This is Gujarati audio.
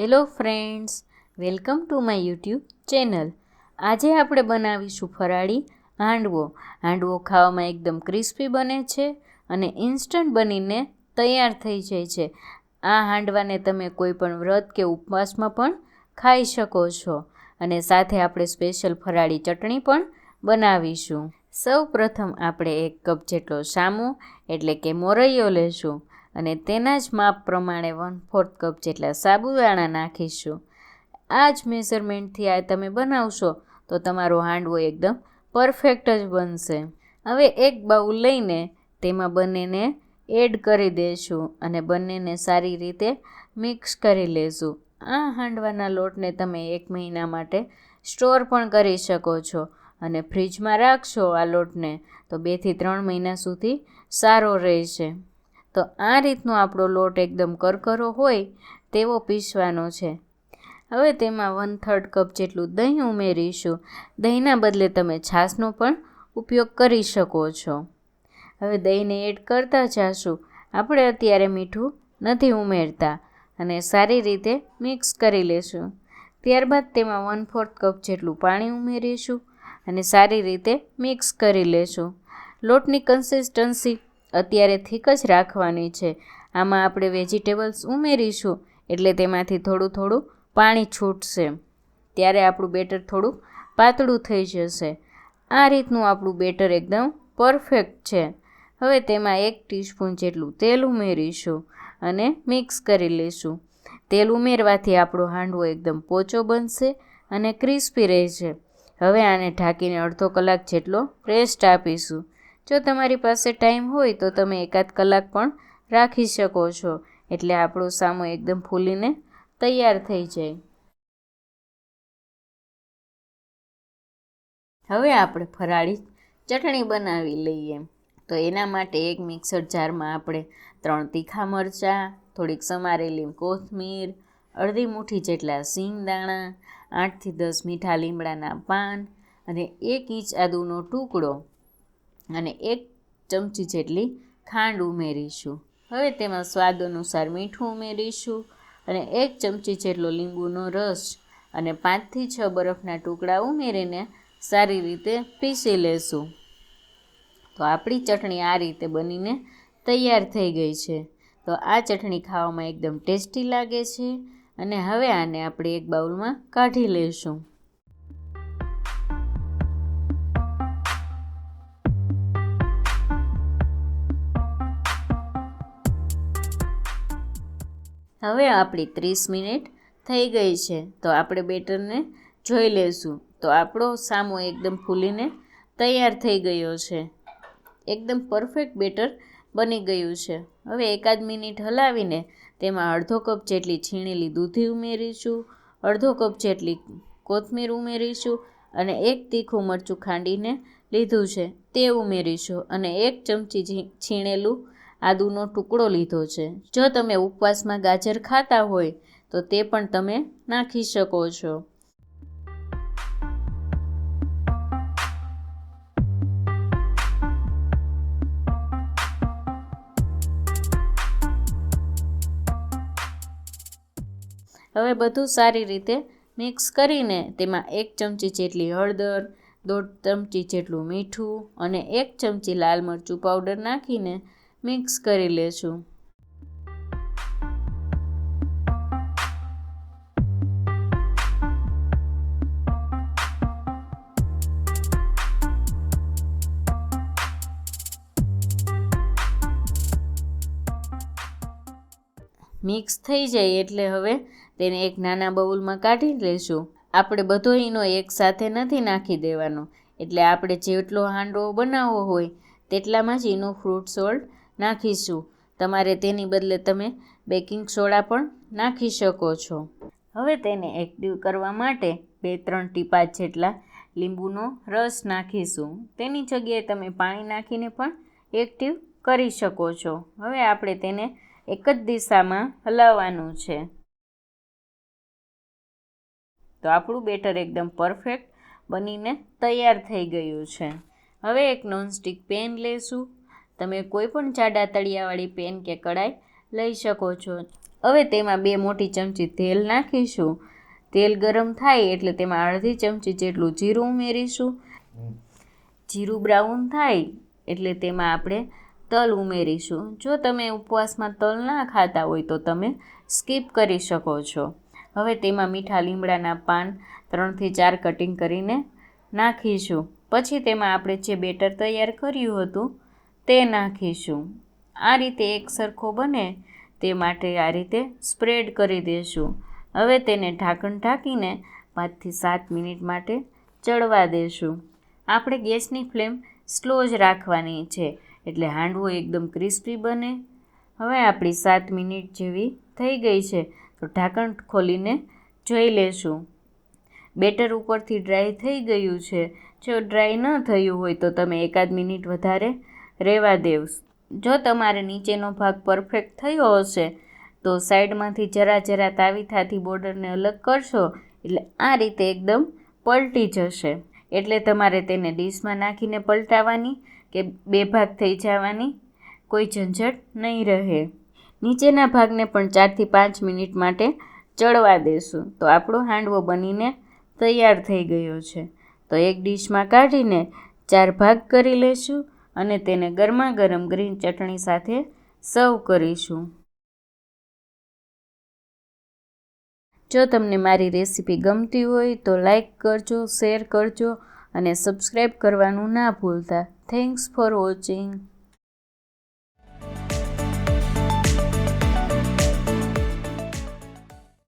Hello friends welcome to my YouTube channel આજે આપણે બનાવીશું ફરાળી હાંડવો. હાંડવો ખાવામાં એકદમ ક્રિસ્પી બને છે અને ઇન્સ્ટન્ટ બનીને તૈયાર થઈ જાય છે. આ હાંડવાને તમે કોઈ પણ વ્રત કે ઉપવાસમાં પણ ખાઈ શકો છો. અને સાથે આપણે સ્પેશિયલ ફરાળી ચટણી પણ બનાવીશું. સૌ પ્રથમ આપણે એક કપ જેટલો સામો, એટલે કે મોરૈયો લેશું. અને તેના જ માપ પ્રમાણે વન ફોર્થ કપ જેટલા સાબુદાણા નાખીશું. આ જ મેઝરમેન્ટથી આ તમે બનાવશો તો તમારો હાંડવો એકદમ પરફેક્ટ જ બનશે. હવે એક બાઉલ લઈને તેમાં બંનેને એડ કરી દઈશું અને બંનેને સારી રીતે મિક્સ કરી લેશું. આ હાંડવાના લોટને તમે એક મહિના માટે સ્ટોર પણ કરી શકો છો અને ફ્રીજમાં રાખશો આ લોટને તો બેથી ત્રણ મહિના સુધી સારો રહેશે. તો આ રીતનો આપણો લોટ એકદમ કરકરો હોય તેવો પીસવાનો છે. હવે તેમાં વન થર્ડ કપ જેટલું દહીં ઉમેરીશું. દહીંના બદલે તમે છાશનો પણ ઉપયોગ કરી શકો છો. હવે દહીંને એડ કરતા જાશું. આપણે અત્યારે મીઠું નથી ઉમેરતા અને સારી રીતે મિક્સ કરી લેશું. ત્યારબાદ તેમાં વન ફોર્થ કપ જેટલું પાણી ઉમેરીશું અને સારી રીતે મિક્સ કરી લેશું. લોટની કન્સિસ્ટન્સી અત્યારે થીક જ રાખવાની છે. આમાં આપણે વેજીટેબલ્સ ઉમેરીશું, એટલે તેમાંથી થોડું થોડું પાણી છૂટશે. ત્યારે આપણું બેટર થોડું પાતળું થઈ જશે. આ રીતનું આપણું બેટર એકદમ પરફેક્ટ છે. હવે તેમાં એક ટીસ્પૂન જેટલું તેલ ઉમેરીશું અને મિક્સ કરી લઈશું. તેલ ઉમેરવાથી આપણો હાંડવો એકદમ પોચો બનશે અને ક્રિસ્પી રહેશે. હવે આને ઢાંકીને અડધો કલાક જેટલો રેસ્ટ આપીશું. જો તમારી પાસે ટાઈમ હોય તો તમે એકાદ કલાક પણ રાખી શકો છો. એટલે આપણો સામો એકદમ ફૂલીને તૈયાર થઈ જાય. હવે આપણે ફરાળી ચટણી બનાવી લઈએ. તો એના માટે એક મિક્સર જારમાં આપણે ત્રણ તીખા મરચાં, થોડીક સમારેલી કોથમીર, અડધી મુઠ્ઠી જેટલા સિંગ દાણા, આઠથી દસ મીઠા લીમડાના પાન અને એક ઇંચ આદુનો ટુકડો અને એક ચમચી જેટલી ખાંડ ઉમેરીશું. હવે તેમાં સ્વાદ અનુસાર મીઠું ઉમેરીશું અને એક ચમચી જેટલો લીંબુનો રસ અને પાંચથી છ બરફના ટુકડા ઉમેરીને સારી રીતે પીસી લેશું. તો આપણી ચટણી આ રીતે બનીને તૈયાર થઈ ગઈ છે. તો આ ચટણી ખાવામાં એકદમ ટેસ્ટી લાગે છે અને હવે આને આપણે એક બાઉલમાં કાઢી લઈશું હવે આપણી ત્રીસ મિનિટ થઈ ગઈ છે. તો આપણે બેટરને જોઈ લઈશું. તો આપણો સામો એકદમ ફૂલીને તૈયાર થઈ ગયો છે. એકદમ પરફેક્ટ બેટર બની ગયું છે. હવે એકાદ મિનિટ હલાવીને તેમાં અડધો કપ જેટલી છીણેલી દૂધી ઉમેરીશું, અડધો કપ જેટલી કોથમીર ઉમેરીશું અને એક તીખું મરચું ખાંડીને લીધું છે. તે ઉમેરીશું અને એક ચમચી છીણેલું આદુનો ટુકડો લીધો છે. જો તમે ઉપવાસમાં ગાજર ખાતા હોય, તો તે પણ તમે નાખી શકો છો. હવે બધું સારી રીતે મિક્સ કરીને તેમાં એક ચમચી જેટલી હળદર, દોઢ ચમચી જેટલું મીઠું અને એક ચમચી લાલ મરચું પાવડર નાખીને મિક્સ કરી લેશું મિક્સ થઈ જાય એટલે હવે તેને એક નાના બાઉલમાં કાઢી લેશું આપણે બધો ઈનો એકસાથે નથી નાખી દેવાનો. એટલે આપણે જેટલો હાંડવો બનાવવો હોય તેટલામાં જ ઈનો ફ્રૂટ સોલ્ટ નાખીશું. તમારે તેની બદલે તમે બેકિંગ સોડા પણ નાખી શકો છો. હવે તેને એક્ટિવ કરવા માટે બે ત્રણ ટીપા જેટલા લીંબુનો રસ નાખીશું. તેની જગ્યાએ તમે પાણી નાખીને પણ એક્ટિવ કરી શકો છો. હવે આપણે તેને એક જ દિશામાં હલાવવાનું છે. તો આપણું બેટર એકદમ પરફેક્ટ બનીને તૈયાર થઈ ગયું છે. હવે એક નોનસ્ટિક પેન લેશું. તમે કોઈ પણ જાડા તળિયાવાળી પેન કે કડાઈ લઈ શકો છો. હવે તેમાં બે મોટી ચમચી તેલ નાખીશું. તેલ ગરમ થાય એટલે તેમાં અડધી ચમચી જેટલું જીરું ઉમેરીશું. જીરું બ્રાઉન થાય એટલે તેમાં આપણે તલ ઉમેરીશું. જો તમે ઉપવાસમાં તલ ના ખાતા હોય તો તમે સ્કીપ કરી શકો છો. હવે તેમાં મીઠા લીમડાના પાન ત્રણથી ચાર કટિંગ કરીને નાખીશું. પછી તેમાં આપણે જે બેટર તૈયાર કર્યું હતું તે નાખીશું. આ રીતે એક સરખો બને તે માટે આ રીતે સ્પ્રેડ કરી દઈશું હવે તેને ઢાંકણ ઢાંકીને પાંચથી સાત મિનિટ માટે ચડવા દેશું. આપણે ગેસની ફ્લેમ સ્લો જ રાખવાની છે, એટલે હાંડવો એકદમ ક્રિસ્પી બને. હવે આપણી સાત મિનિટ જેવી થઈ ગઈ છે, તો ઢાંકણ ખોલીને જોઈ લેશું. બેટર ઉપરથી ડ્રાય થઈ ગયું છે. જો ડ્રાય ન થયું હોય તો તમે એકાદ મિનિટ વધારે રહેવા દેવ. જો તમારે નીચેનો ભાગ પરફેક્ટ થયો હશે, તો સાઈડમાંથી જરા જરા તાવીથાથી બોર્ડરને અલગ કરશો, એટલે આ રીતે એકદમ પલટી જશે. એટલે તમારે તેને ડીશમાં નાખીને પલટાવવાની કે બે ભાગ થઈ જવાની કોઈ ઝંઝટ નહીં રહે. નીચેના ભાગને પણ ચારથી પાંચ મિનિટ માટે ચડવા દેશું. તો આપણો હાંડવો બનીને તૈયાર થઈ ગયો છે. તો એક ડીશમાં કાઢીને ચાર ભાગ કરી લેશું. અને તેને ગરમા ગરમ ગ્રીન ચટણી સાથે સર્વ કરીશું. જો તમને મારી રેસીપી ગમતી હોય તો લાઈક કરજો, શેર કરજો અને સબસ્ક્રાઈબ કરવાનું ના ભૂલતા. Thanks for watching.